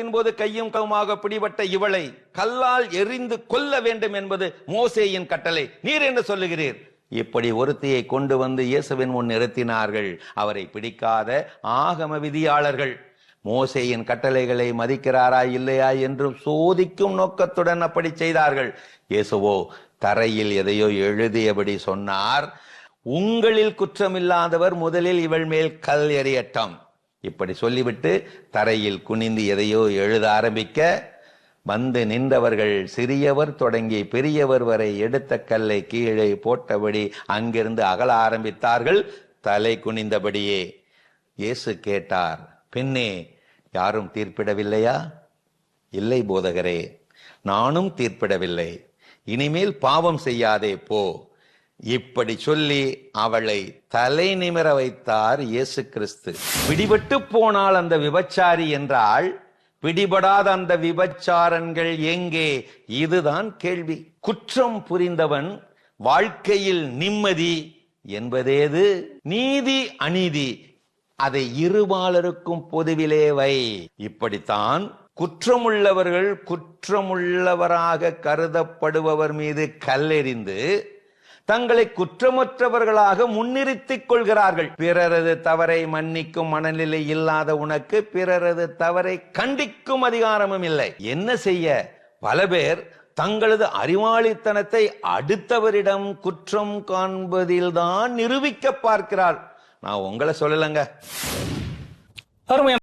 போராட்டத்தின் போது கையும் கவுமாக பிடிபட்ட இவளை கல்லால் எரிந்து கொல்ல வேண்டும் என்பது மோசேயின் கட்டளை. நீர் என்ன சொல்லுகிறீர். இப்படி ஒருத்தியை கொண்டு வந்து இயேசுவின் முன் நிறுத்தினார்கள். அவரை பிடிக்காத ஆகம விதியாளர்கள். மோசேயின் கட்டளைகளை மதிக்கிறாரா இல்லையா என்று சோதிக்கும் நோக்கத்துடன் அப்படி செய்தார்கள். இயேசுவோ தரையில் எதையோ எழுதியபடி சொன்னார். உங்களில் குற்றமில்லாதவர் முதலில் இவள் மேல் கல் எறியட்டம். இப்படி சொல்லிவிட்டு தரையில் குனிந்து எதையோ எழுத ஆரம்பிக்க வந்து நின்றவர்கள் சிறியவர் தொடங்கி பெரியவர் வரை எடுத்த கல்லை கீழே போட்டபடி அங்கிருந்து அகல ஆரம்பித்தார்கள். தலை குனிந்தபடியே இயேசு கேட்டார் பெண்ணே யாரும் தீர்ப்பிடவில்லையா? இல்லை போதகரே நானும் தீர்ப்பிடவில்லை. இனிமேல் பாவம் செய்யாதே போ. இப்படி சொல்லி அவளை தலை நிமிர வைத்தார் இயேசு கிறிஸ்து. பிடிபட்டு போனால் அந்த விபச்சாரி என்றால் பிடிபடாத அந்த விபச்சாரன்கள் எங்கே? இதுதான் கேள்வி. குற்றம் புரிந்தவன் வாழ்க்கையில் நிம்மதி என்பதேது? நீதி அநீதி அதை இருபாலருக்கும் பொதுவிலே வை. இப்படித்தான் குற்றமுள்ளவர்கள் குற்றமுள்ளவராக கருதப்படுபவர் மீது கல்லெறிந்து தங்களை குற்றமற்றவர்களாக முன்னிறுத்திக் கொள்கிறார்கள். பிறரது தவறை மன்னிக்கும் மனநிலை இல்லாத உனக்கு பிறரது தவறை கண்டிக்கும் அதிகாரமும் இல்லை. என்ன செய்ய? பல பேர் தங்களது அறிவாளித்தனத்தை அடுத்தவரிடம் குற்றம் காண்பதில்தான் நிரூபிக்க பார்க்கிறார். நான் உங்களை சொல்லலைங்க.